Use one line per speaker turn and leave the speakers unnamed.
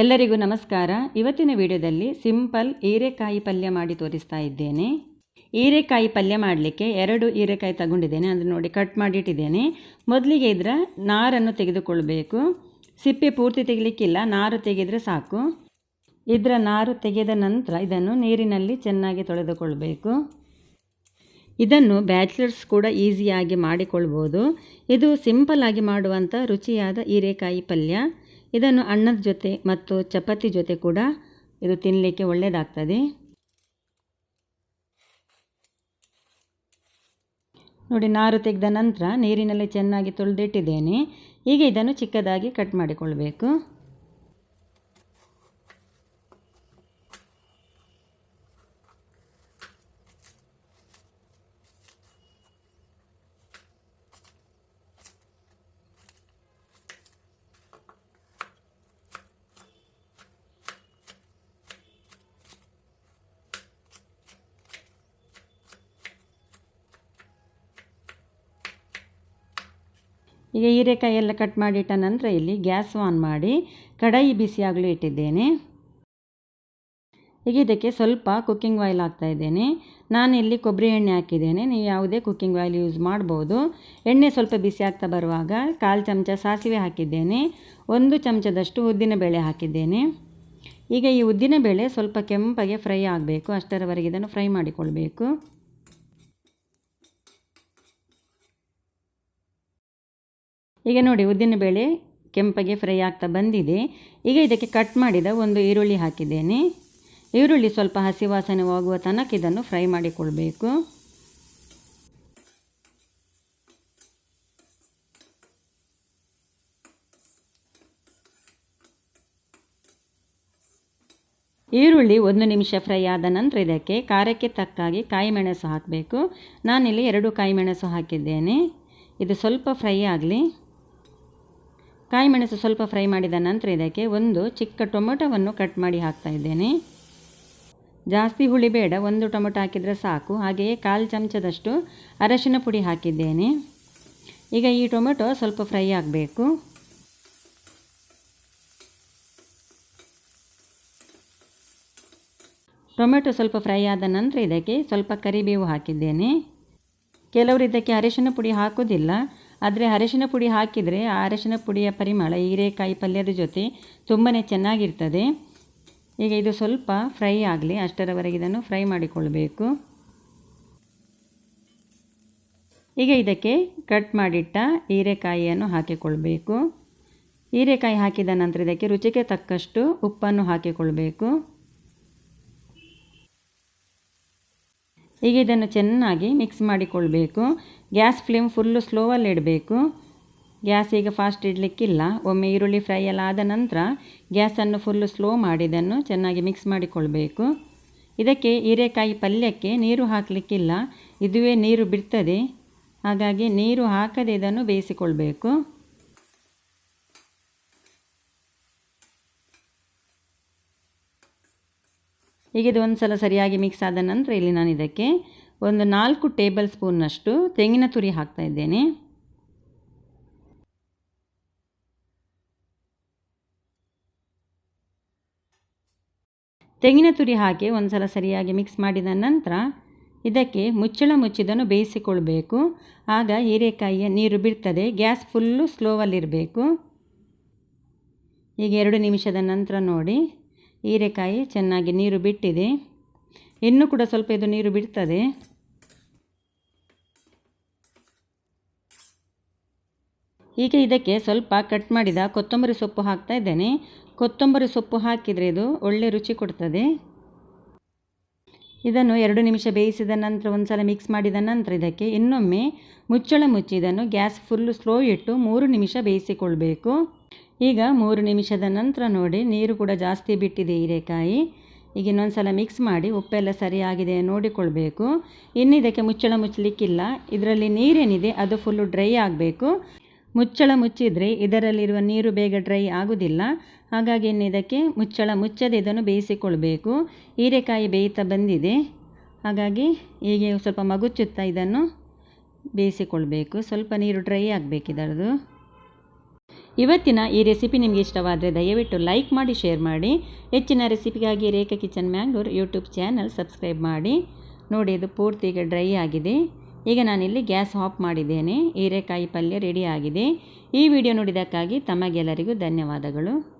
ಎಲ್ಲರಿಗೂ ನಮಸ್ಕಾರ. ಇವತ್ತಿನ ವಿಡಿಯೋದಲ್ಲಿ ಸಿಂಪಲ್ ಹೀರೆಕಾಯಿ ಪಲ್ಯ ಮಾಡಿ ತೋರಿಸ್ತಾ ಇದ್ದೇನೆ. ಹೀರೆಕಾಯಿ ಪಲ್ಯ ಮಾಡಲಿಕ್ಕೆ ಎರಡು ಹೀರೆಕಾಯಿ ತಗೊಂಡಿದ್ದೇನೆ. ಅಂದರೆ ನೋಡಿ ಕಟ್ ಮಾಡಿಟ್ಟಿದ್ದೇನೆ. ಮೊದಲಿಗೆ ಇದರ ನಾರನ್ನು ತೆಗೆದುಕೊಳ್ಬೇಕು. ಸಿಪ್ಪೆ ಪೂರ್ತಿ ತೆಗಿಲಿಕ್ಕಿಲ್ಲ. ನಾರು ತೆಗೆದರೆ ಸಾಕು. ಇದರ ನಾರು ತೆಗೆದ ನಂತರ ಇದನ್ನು ನೀರಿನಲ್ಲಿ ಚೆನ್ನಾಗಿ ತೊಳೆದುಕೊಳ್ಬೇಕು. ಇದನ್ನು ಬ್ಯಾಚಲರ್ಸ್ ಕೂಡ ಈಸಿಯಾಗಿ ಮಾಡಿಕೊಳ್ಬೋದು. ಇದು ಸಿಂಪಲ್ ಆಗಿ ಮಾಡುವಂಥ ರುಚಿಯಾದ ಹೀರೆಕಾಯಿ ಪಲ್ಯ. ಇದನ್ನು ಅನ್ನದ ಜೊತೆ ಮತ್ತು ಚಪಾತಿ ಜೊತೆ ಕೂಡ ಇದು ತಿನ್ನಲಿಕ್ಕೆ ಒಳ್ಳೆಯದಾಗ್ತದೆ ನೋಡಿ, ನಾರು ತೆಗೆದ ನಂತರ ನೀರಿನಲ್ಲಿ ಚೆನ್ನಾಗಿ ತೊಳೆದಿಟ್ಟಿದ್ದೇನೆ. ಈಗ ಇದನ್ನು ಚಿಕ್ಕದಾಗಿ ಕಟ್ ಮಾಡಿಕೊಳ್ಬೇಕು. ಈಗ ಹೀರೆಕಾಯಿ ಎಲ್ಲ ಕಟ್ ಮಾಡಿಟ್ಟ ನಂತರ ಇಲ್ಲಿ ಗ್ಯಾಸ್ ಆನ್ ಮಾಡಿ ಕಡಾಯಿ ಬಿಸಿಯಾಗಲು ಇಟ್ಟಿದ್ದೇನೆ. ಈಗ ಇದಕ್ಕೆ ಸ್ವಲ್ಪ ಕುಕ್ಕಿಂಗ್ ಆಯಿಲ್ ಹಾಕ್ತಾ ಇದ್ದೇನೆ. ನಾನು ಇಲ್ಲಿ ಕೊಬ್ಬರಿ ಎಣ್ಣೆ ಹಾಕಿದ್ದೇನೆ. ನೀವು ಯಾವುದೇ ಕುಕ್ಕಿಂಗ್ ಆಯಿಲ್ ಯೂಸ್ ಮಾಡ್ಬೋದು. ಎಣ್ಣೆ ಸ್ವಲ್ಪ ಬಿಸಿ ಆಗ್ತಾ ಬರುವಾಗ ಕಾಲು ಚಮಚ ಸಾಸಿವೆ ಹಾಕಿದ್ದೇನೆ. ಒಂದು ಚಮಚದಷ್ಟು ಉದ್ದಿನಬೇಳೆ ಹಾಕಿದ್ದೇನೆ. ಈಗ ಈ ಉದ್ದಿನಬೇಳೆ ಸ್ವಲ್ಪ ಕೆಂಪಗೆ ಫ್ರೈ ಆಗಬೇಕು. ಅಷ್ಟರವರೆಗೆ ಇದನ್ನು ಫ್ರೈ ಮಾಡಿಕೊಳ್ಬೇಕು. ಈಗ ನೋಡಿ ಉದ್ದಿನಬೇಳೆ ಕೆಂಪಗೆ ಫ್ರೈ ಆಗ್ತಾ ಬಂದಿದೆ. ಈಗ ಇದಕ್ಕೆ ಕಟ್ ಮಾಡಿದ ಒಂದು ಈರುಳ್ಳಿ ಹಾಕಿದ್ದೇನೆ. ಈರುಳ್ಳಿ ಸ್ವಲ್ಪ ಹಸಿ ವಾಸನೆ ಹೋಗುವ ತನಕ ಇದನ್ನು ಫ್ರೈ ಮಾಡಿಕೊಳ್ಬೇಕು. ಈರುಳ್ಳಿ ಒಂದು ನಿಮಿಷ ಫ್ರೈ ಆದ ನಂತರ ಇದಕ್ಕೆ ಖಾರಕ್ಕೆ ತಕ್ಕಾಗಿ ಕಾಯಿ ಮೆಣಸು ಹಾಕಬೇಕು. ನಾನಿಲ್ಲಿ ಎರಡು ಕಾಯಿ ಮೆಣಸು ಹಾಕಿದ್ದೇನೆ. ಇದು ಸ್ವಲ್ಪ ಫ್ರೈ ಆಗಲಿ. ಕಾಯಿ ಮೆಣಸು ಸ್ವಲ್ಪ ಫ್ರೈ ಮಾಡಿದ ನಂತರ ಇದಕ್ಕೆ ಒಂದು ಚಿಕ್ಕ ಟೊಮೊಟೊವನ್ನು ಕಟ್ ಮಾಡಿ ಹಾಕ್ತಾ ಇದ್ದೇನೆ. ಜಾಸ್ತಿ ಹುಳಿ ಬೇಡ, ಒಂದು ಟೊಮೊಟೊ ಹಾಕಿದರೆ ಸಾಕು. ಹಾಗೆಯೇ ಕಾಲು ಚಮಚದಷ್ಟು ಅರಶಿನ ಪುಡಿ ಹಾಕಿದ್ದೇನೆ. ಈಗ ಈ ಟೊಮೊಟೊ ಸ್ವಲ್ಪ ಫ್ರೈ ಆಗಬೇಕು. ಟೊಮೆಟೊ ಸ್ವಲ್ಪ ಫ್ರೈ ಆದ ನಂತರ ಇದಕ್ಕೆ ಸ್ವಲ್ಪ ಕರಿಬೇವು ಹಾಕಿದ್ದೇನೆ. ಕೆಲವರು ಇದಕ್ಕೆ ಅರಿಶಿನ ಪುಡಿ ಹಾಕೋದಿಲ್ಲ. ಆದರೆ ಅರಶಿನ ಪುಡಿ ಹಾಕಿದರೆ ಆ ಅರಶಿನ ಪುಡಿಯ ಪರಿಮಳ ಹೀರೆಕಾಯಿ ಪಲ್ಯದ ಜೊತೆ ತುಂಬಾ ಚೆನ್ನಾಗಿರ್ತದೆ. ಈಗ ಇದು ಸ್ವಲ್ಪ ಫ್ರೈ ಆಗಲಿ, ಅಷ್ಟರವರೆಗೆ ಇದನ್ನು ಫ್ರೈ ಮಾಡಿಕೊಳ್ಳಬೇಕು ಈಗ ಇದಕ್ಕೆ ಕಟ್ ಮಾಡಿಟ್ಟ ಹೀರೆಕಾಯಿಯನ್ನು ಹಾಕಿಕೊಳ್ಬೇಕು. ಹೀರೆಕಾಯಿ ಹಾಕಿದ ನಂತರ ಇದಕ್ಕೆ ರುಚಿಗೆ ತಕ್ಕಷ್ಟು ಉಪ್ಪನ್ನು ಹಾಕಿಕೊಳ್ಬೇಕು. ಈಗ ಇದನ್ನು ಚೆನ್ನಾಗಿ ಮಿಕ್ಸ್ ಮಾಡಿಕೊಳ್ಬೇಕು. ಗ್ಯಾಸ್ ಫ್ಲೇಮ್ ಫುಲ್ಲು ಸ್ಲೋವಲ್ಲಿ ಇಡಬೇಕು. ಗ್ಯಾಸ್ ಈಗ ಫಾಸ್ಟ್ ಇಡಲಿಕ್ಕಿಲ್ಲ. ಒಮ್ಮೆ ಈರುಳ್ಳಿ ಫ್ರೈ ಎಲ್ಲ ಆದ ನಂತರ ಗ್ಯಾಸನ್ನು ಫುಲ್ಲು ಸ್ಲೋ ಮಾಡಿ ಇದನ್ನು ಚೆನ್ನಾಗಿ ಮಿಕ್ಸ್ ಮಾಡಿಕೊಳ್ಬೇಕು. ಇದಕ್ಕೆ ಹೀರೆಕಾಯಿ ಪಲ್ಯಕ್ಕೆ ನೀರು ಹಾಕಲಿಕ್ಕಿಲ್ಲ. ಇದುವೇ ನೀರು ಬಿಡ್ತದೆ. ಹಾಗಾಗಿ ನೀರು ಹಾಕದೆ ಇದನ್ನು ಬೇಯಿಸಿಕೊಳ್ಬೇಕು. ಈಗ ಇದು ಒಂದು ಸಲ ಸರಿಯಾಗಿ ಮಿಕ್ಸ್ ಆದ ನಂತರ ಇಲ್ಲಿ ನಾನು ಇದಕ್ಕೆ ಒಂದು ನಾಲ್ಕು ಟೇಬಲ್ ಸ್ಪೂನ್ನಷ್ಟು ತೆಂಗಿನ ತುರಿ ಹಾಕ್ತಾ ಇದ್ದೇನೆ. ತೆಂಗಿನ ತುರಿ ಹಾಕಿ ಒಂದು ಸಲ ಸರಿಯಾಗಿ ಮಿಕ್ಸ್ ಮಾಡಿದ ನಂತರ ಇದಕ್ಕೆ ಮುಚ್ಚಳ ಮುಚ್ಚಿದನ್ನು ಬೇಯಿಸಿಕೊಳ್ಬೇಕು. ಆಗ ಹೀರೆಕಾಯಿಯ ನೀರು ಬಿಡ್ತದೆ, ಗ್ಯಾಸ್ ಫುಲ್ಲು ಸ್ಲೋವಲ್ಲಿರಬೇಕು ಈಗ ಎರಡು ನಿಮಿಷದ ನಂತರ ನೋಡಿ. ಹೀರೆಕಾಯಿ ಚೆನ್ನಾಗಿ ನೀರು ಬಿಟ್ಟಿದೆ. ಇನ್ನೂ ಕೂಡ ಸ್ವಲ್ಪ ಇದು ನೀರು ಬಿಡ್ತದೆ. ಈಗ ಇದಕ್ಕೆ ಸ್ವಲ್ಪ ಕಟ್ ಮಾಡಿದ ಕೊತ್ತಂಬರಿ ಸೊಪ್ಪು ಹಾಕ್ತಾ ಇದ್ದೇನೆ. ಕೊತ್ತಂಬರಿ ಸೊಪ್ಪು ಹಾಕಿದರೆ ಇದು ಒಳ್ಳೆ ರುಚಿ ಕೊಡ್ತದೆ. ಇದನ್ನು ಎರಡು ನಿಮಿಷ ಬೇಯಿಸಿದ ನಂತರ ಒಂದು ಸಲ ಮಿಕ್ಸ್ ಮಾಡಿದ ನಂತರ ಇದಕ್ಕೆ ಇನ್ನೊಮ್ಮೆ ಮುಚ್ಚಳ ಮುಚ್ಚಿ ಇದನ್ನು ಗ್ಯಾಸ್ ಫುಲ್ಲು ಸ್ಲೋ ಇಟ್ಟು ಮೂರು ನಿಮಿಷ ಬೇಯಿಸಿಕೊಳ್ಬೇಕು. ಈಗ ಮೂರು ನಿಮಿಷದ ನಂತರ ನೋಡಿ, ನೀರು ಕೂಡ ಜಾಸ್ತಿ ಬಿಟ್ಟಿದೆ ಹೀರೆಕಾಯಿ. ಈಗ ಇನ್ನೊಂದು ಸಲ ಮಿಕ್ಸ್ ಮಾಡಿ ಉಪ್ಪೆಲ್ಲ ಸರಿಯಾಗಿದೆ ನೋಡಿಕೊಳ್ಬೇಕು. ಇನ್ನು ಇದಕ್ಕೆ ಮುಚ್ಚಳ ಮುಚ್ಚಲಿಕ್ಕಿಲ್ಲ. ಇದರಲ್ಲಿ ನೀರೇನಿದೆ, ಅದು ಫುಲ್ಲು ಡ್ರೈ ಆಗಬೇಕು. ಮುಚ್ಚಳ ಮುಚ್ಚಿದರೆ ಇದರಲ್ಲಿರುವ ನೀರು ಬೇಗ ಡ್ರೈ ಆಗೋದಿಲ್ಲ ಹಾಗಾಗಿ ಇನ್ನು ಇದಕ್ಕೆ ಮುಚ್ಚಳ ಮುಚ್ಚದೆ ಇದನ್ನು ಬೇಯಿಸಿಕೊಳ್ಬೇಕು. ಹೀರೆಕಾಯಿ ಬೇಯುತ್ತಾ ಬಂದಿದೆ. ಹಾಗಾಗಿ ಹೀಗೆ ಸ್ವಲ್ಪ ಮಗುಚುತ್ತಾ ಇದನ್ನು ಬೇಯಿಸಿಕೊಳ್ಬೇಕು. ಸ್ವಲ್ಪ ನೀರು ಡ್ರೈ ಆಗಬೇಕು ಇದರದು ಇವತ್ತಿನ ಈ ರೆಸಿಪಿ ನಿಮಗೆ ಇಷ್ಟವಾದರೆ ದಯವಿಟ್ಟು ಲೈಕ್ ಮಾಡಿ, ಶೇರ್ ಮಾಡಿ. ಹೆಚ್ಚಿನ ರೆಸಿಪಿಗಾಗಿ Rekha kitchen Mangalore YouTube channel subscribe ಮಾಡಿ. ನೋಡಿ, ಇದು ಪೂರ್ತಿ ಈಗ ಡ್ರೈ ಆಗಿದೆ. ಈಗ ನಾನಿಲ್ಲಿ ಗ್ಯಾಸ್ ಆಫ್ ಮಾಡಿದ್ದೇನೆ. ಹೀರೆಕಾಯಿ ಪಲ್ಯ ರೆಡಿ ಆಗಿದೆ. ಈ ವಿಡಿಯೋ ನೋಡಿದ್ದಕ್ಕಾಗಿ ತಮಗೆಲ್ಲರಿಗೂ ಧನ್ಯವಾದಗಳು.